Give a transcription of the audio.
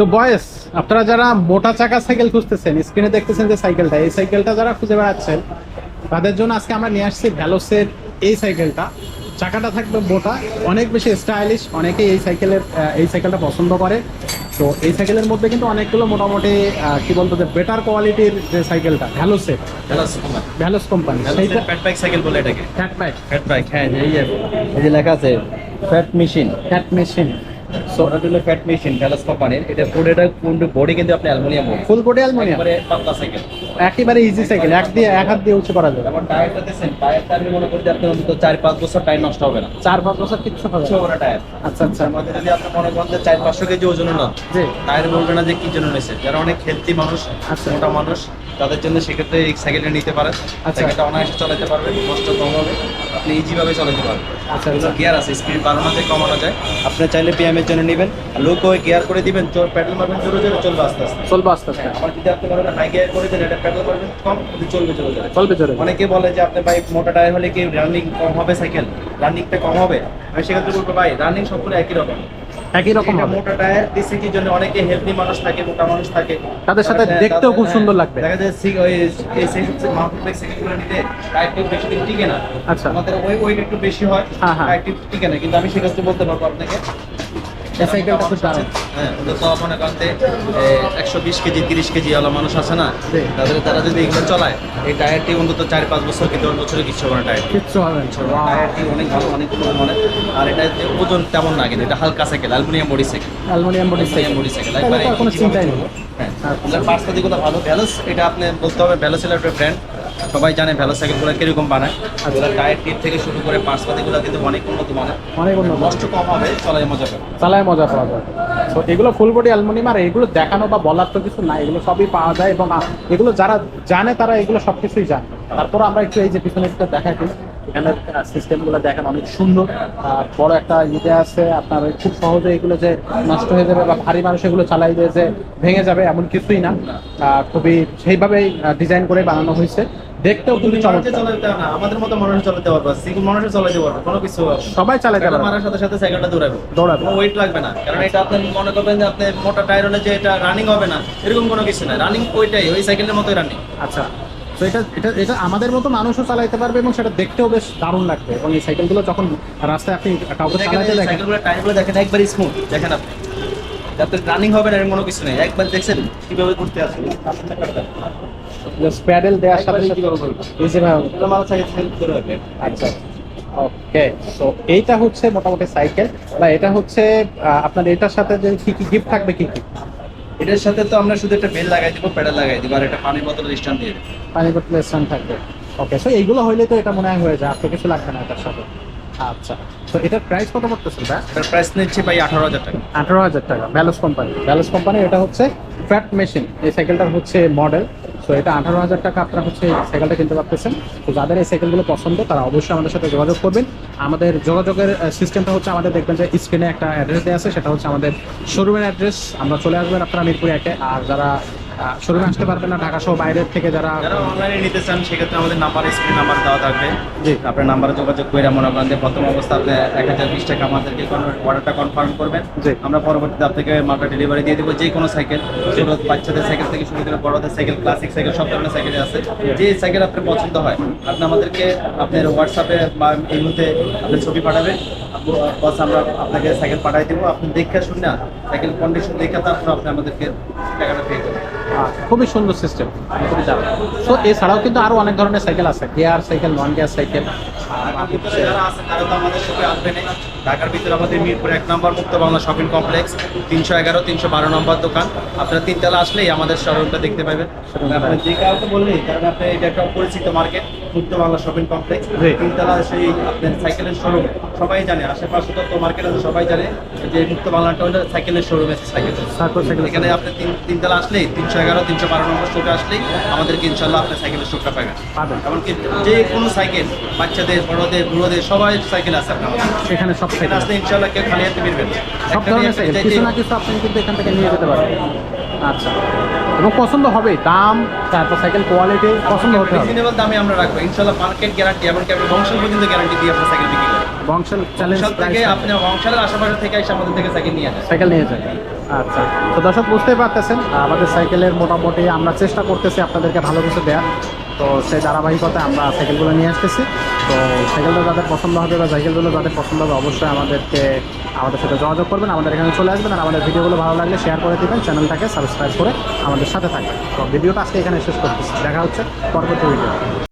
তো বয়স আপনারা যারা মোটা চাকা সাইকেল খুঁজতেছেন স্ক্রিনে দেখতেছেন যে সাইকেলটা এই সাইকেলটা যারা খুঁজে বেড়াচ্ছেন তাদের জন্য আজকে আমরা নিয়ে আসছি ভ্যালোসের এই সাইকেলটা চাকাটা থাকবে মোটা অনেক বেশি স্টাইলিশ অনেকেই এই সাইকেলের এই সাইকেলটা পছন্দ করে। তো এই সাইকেলের মধ্যে কিন্তু অনেকগুলো মোটামুটি কি বলতো যে বেটার কোয়ালিটির যে সাইকেলটা ভ্যালোসের ভ্যালোস কোম্পানি সেইটা ফ্যাট বাইক সাইকেল বলে এটাকে। ফ্যাট বাইক ফ্যাট বাইক হ্যাঁ এই যে এই যে লেখা আছে fat machine fat machine so ওটা হলো ফ্যাট মেশিন ভ্যালাস কোম্পানির এটা পুরোটা কোন বডি কিন্তু আপনি অ্যালুমিনিয়াম ফুল বডি অ্যালুমিনিয়াম? পাতলা সাইকেল একেবারে ইজি সাইকেল এক দিয়ে এক হাত দিয়ে উঁচু করা যাবে। তারপর টায়ারটা দেখছেন টায়ারটা আমি মনে করি যে আপনার অন্তত চার পাঁচ বছর টায়ার নষ্ট হবে না। চার পাঁচ বছর কিচ্ছু হবে না। টায়ার আচ্ছা আচ্ছা। মধ্যে যদি আপনি মনে করেন যে চার পাঁচশো কেজি ওজন না জি। টায়ার বলবে না যে কি জন্য নিয়েছে। যারা অনেক হেলদি মানুষ আচ্ছা। মোটা মানুষ তাদের জন্য সেক্ষেত্রে এই সাইকেলটা নিতে পারেন। আচ্ছা। সাইকেলটা অনায়াসে চালাতে পারবেন কষ্ট কম হবে। আপনি ইজি ভাবে চালাতে পারবেন। আচ্ছা আচ্ছা। গিয়ার আছে স্পিড বাড়ানো যায় কমানো যায়। আপনি চাইলে পিএমের জন্য নেবেন। লো করে গিয়ার করে দিবেন মারবেন জোরে জোরে চলবে আস্তে আস্তে। চলবে আস্তে আস্তে। আবার যদি আপনি মনে হাই গিয়ার করে দেন এটা করবেন? কম চলবে চলে যাবে চলবে। অনেকে বলে যে আপনি ভাই মোটা টায়ার হলে কি রানিং কম হবে সাইকেল রানিংটা কম হবে? আমি সেক্ষেত্রে বলব ভাই রানিং সবগুলো একই রকম। একই রকম মোটা টায়ার ডিসিটির জন্য অনেকে হেলদি মানুষ থাকে মোটা মানুষ থাকে। তাদের সাথে দেখতেও খুব সুন্দর লাগবে। দেখা যায় সিগ ওই এই মাউন্টেন সাইকেলগুলো নিতে টায়ারটা বেশি দিন টিকে না। আচ্ছা। আমাদের ওই ওয়েট একটু বেশি হয় হ্যাঁ, হ্যাঁ। টায়ারটি টিকে না। কিন্তু আমি সেক্ষেত্রে বলতে পারব আপনাকে সাইকেলটা দারুণ। হ্যাঁ ওদের তো মনে করতে একশো বিশ কেজি তিরিশ কেজি ওলা মানুষ আছে না তাদের তারা যদি এগুলো চলায় এই টায়ারটি অন্তত চার পাঁচ বছর কি দশ বছরের কিছু হবে না টায়ার কিচ্ছু হবে টায়ারটি অনেক ভালো অনেক ভালো মানে আর এটা যে ওজন তেমন না কিন্তু এটা হালকা cycle aluminium body cycle aluminium body cycle body cycle একবারে কোনো চিন্তাই নেই। হ্যাঁ পার্টস পাতিগুলো ভালো। এটা আপনি বলতে হবে হলো একটা ব্র্যান্ড সবাই জানে ভ্যালো সাইকেলগুলো কীরকম বানায়। ওগুলো টায়ার টিপ থেকে শুরু করে পার্টস পাতিগুলো কিন্তু অনেক উন্নত মানের। অনেক উন্নত কষ্ট কম হবে চালায় মজা পাবে। চালায় মজা পাওয়া যায়। তো এগুলো ফুল বডি অ্যালমোনিয়াম আর এগুলো দেখানো বা বলার তো কিছু না এগুলো সবই পাওয়া যায়। এবং এগুলো যারা জানে তারা এগুলো সবকিছুই জানে। তারপর আমরা একটু এই যে পিছনে একটা দেখাই দিই এখানে সিস্টেমগুলো দেখেন অনেক সুন্দর। বড় একটা ইয়ে আছে আপনার খুব সহজে এগুলো যে নষ্ট হয়ে যাবে বা ভারী মানুষ এগুলো চালাই দিয়ে যে ভেঙে যাবে এমন কিছুই না। খুবই সেইভাবেই ডিজাইন করে বানানো হয়েছে। দেখতেও খুবই চমৎকার। আমাদের মতো মানুষ চালাতে পারবে সিঙ্গেল মানুষে চালাতে পারবে কোনো কিছু সবাই চালাতে পারবে। মারার সাথে সাথে সাইকেলটা দৌড়াবে। দৌড়াবে। কোনো ওয়েট লাগবে না কারণ এটা আপনি মনে করবেন যে আপনি মোটা টায়ার হলে যে এটা রানিং হবে না এরকম কোনো কিছু না। রানিং ওইটাই ওই সাইকেলের মতোই রানিং আচ্ছা। তো এটা এটা এটা আমাদের মতো মানুষও চালাইতে পারবে এবং সেটা দেখতেও বেশ দারুণ লাগবে। এবং এই সাইকেলগুলো যখন রাস্তায় আপনি কাউকে চালাতে দেখেন সাইকেলগুলো টায়ারগুলো দেখেন একবার স্মুথ দেখেন আপনি। যাতে রানিং হবে না এরকম কোনো কিছু নেই। একবার দেখছেন কীভাবে করতে আসবে। জাস্ট প্যাডেল দেওয়ার সাথে কীভাবে করবে হেল্প করে আচ্ছা। ওকে সো এইটা হচ্ছে মোটামুটি সাইকেল। বা এটা হচ্ছে আপনার এটার সাথে যে কি কি গিফট থাকবে কি কি? এটার সাথে তো আমরা শুধু একটা বেল লাগাই দিব প্যাডেল লাগাই দিব আর একটা পানি বোতল স্ট্যান্ড দিয়ে দেব। পানি বোতল স্ট্যান্ড থাকবে। ওকে সো এইগুলো হইলে তো এটা মনে হয় হয়ে যায় আর তো কিছু লাগবে না এটার সাথে। আচ্ছা তো এটার প্রাইস কত পড়তেছে ভাই? এটার প্রাইস নিচ্ছে ভাই আঠারো হাজার টাকা। আঠারো হাজার টাকা ব্যালেন্স কোম্পানি ব্যালেন্স কোম্পানি এটা হচ্ছে ফ্যাট মেশিন এই সাইকেলটার হচ্ছে মডেল সো এটা আঠারো হাজার টাকা আপনারা হচ্ছে সাইকেলটা কিনতে পারতেছেন। তো যাদের এই সাইকেলগুলো পছন্দ, তারা অবশ্যই আমাদের সাথে যোগাযোগ করবেন। আমাদের যোগাযোগের সিস্টেমটা হচ্ছে আমাদের দেখবেন যে স্ক্রিনে একটা অ্যাড্রেস দেওয়া আছে, সেটা হচ্ছে আমাদের শোরুমের অ্যাড্রেস আমরা চলে আসবেন আপনারা মিরপুরে একে, আর যারা শোরুমে আসতে পারবেন না। ঢাকা সহ বাইরের থেকে যারা যারা অনলাইনে নিতে চান সেক্ষেত্রে আমাদের নাম্বার স্ক্রিন নাম্বার দেওয়া থাকবে। জি। আপনার নাম্বারে যোগাযোগ করে মনে করেন যে প্রথম অবস্থা আপনি এক হাজার বিশ টাকা আমাদেরকে অর্ডারটা কনফার্ম করবেন। জি। আমরা পরবর্তীতে আপনাকে মালটা ডেলিভারি দিয়ে দেবো। যে কোনো সাইকেল ছোট বাচ্চাদের সাইকেল থেকে শুরু করে বড়দের সাইকেল ক্লাসিক সাইকেল সব ধরনের সাইকেল আছে। যে সাইকেল আপনার পছন্দ হয় আপনি আমাদেরকে আপনার হোয়াটসঅ্যাপে বা এই মুহূর্তে আপনি ছবি পাঠাবেন। বস আমরা আপনাকে সাইকেল পাঠিয়ে দেবো। আপনি দেখে শুনে না সাইকেল কন্ডিশন দেখে তারপর আপনি আমাদেরকে টাকাটা পে করবেন আচ্ছা, খুবই সুন্দর সিস্টেম খুবই দারুণ। সো এছাড়াও কিন্তু আরও অনেক ধরনের সাইকেল আছে gear cycle non gear cycle ঢাকার ভিতরে যারা আছেন তারা তো আমাদের সাথে আসবেন ঢাকার ভিতরে আমাদের মিরপুর এক নম্বর মুক্ত বাংলা শপিং কমপ্লেক্স তিনশো এগারো তিনশো বারো নম্বর দোকান। আপনারা তিনতলা আসলেই আমাদের শোরুমটা দেখতে পাবেন। আপনি যে কাউকে বললেই কারণ আপনি এটা একটা পরিচিত মার্কেট মুক্ত বাংলা শপিং কমপ্লেক্স। তিনতলা সেই আপনার সাইকেলের শোরুম সবাই জানে আশেপাশে তো মার্কেট আছে সবাই জানে যে মুক্ত বাংলাটা হলো সাইকেলের শোরুম আছে সাইকেল সাইকেল এখানে আপনি তিন তিনতলা আসলেই তিনশো এগারো তিনশো বারো নম্বর স্টোরে আসলেই আমাদেরকে ইনশাল্লাহ আপনার সাইকেলের স্টোরটা পাবেন। এমনকি যে কোনো সাইকেল বাচ্চাদের বড়দের বড়দে বুড়োদে সবাই সাইকেল আছে আপনার। সেখানে সব সাইকেল আসলে ইনশাল্লাহ কেউ খালি হাতে ফিরবেন সব ধরনের সাইকেল কিছু না কিছু আপনি কিন্তু এখান থেকে নিয়ে যেতে পারবেন। আচ্ছা। এবং পছন্দ হবে দাম তারপর সাইকেল কোয়ালিটি পছন্দ হতে হবে। রিজনেবল দামে আমরা রাখব ইনশাল্লাহ মার্কেট গ্যারান্টি এমনকি আপনি বংশাল পর্যন্ত গ্যারান্টি দিয়ে আপনার সাইকেল বিক্রি করেন বংশাল চ্যালেঞ্জ থেকে। আপনি বংশালের আশেপাশে থেকে এসে আমাদের থেকে সাইকেল নিয়ে আসেন। সাইকেল নিয়ে যান। আচ্ছা। তো দর্শক বুঝতেই পারতেছেন আমাদের সাইকেলের মোটামুটি আমরা চেষ্টা করতেছি আপনাদেরকে ভালো কিছু দেওয়ার। তো সেই ধারাবাহিকতায় আমরা সাইকেলগুলো নিয়ে আসতেছি। তো সাইকেলটা যাদের পছন্দ হবে বা সাইকেলগুলো যাদের পছন্দ হবে, অবশ্যই আমাদেরকে আমাদের সাথে যোগাযোগ করবেন। আমাদের এখানে চলে আসবেন আর আমাদের ভিডিওগুলো ভালো লাগলে শেয়ার করে দেবেন চ্যানেলটাকে সাবস্ক্রাইব করে আমাদের সাথে থাকবেন। তো ভিডিওটা আজকে এখানে শেষ করতেছি। দেখা হচ্ছে পরবর্তী ভিডিও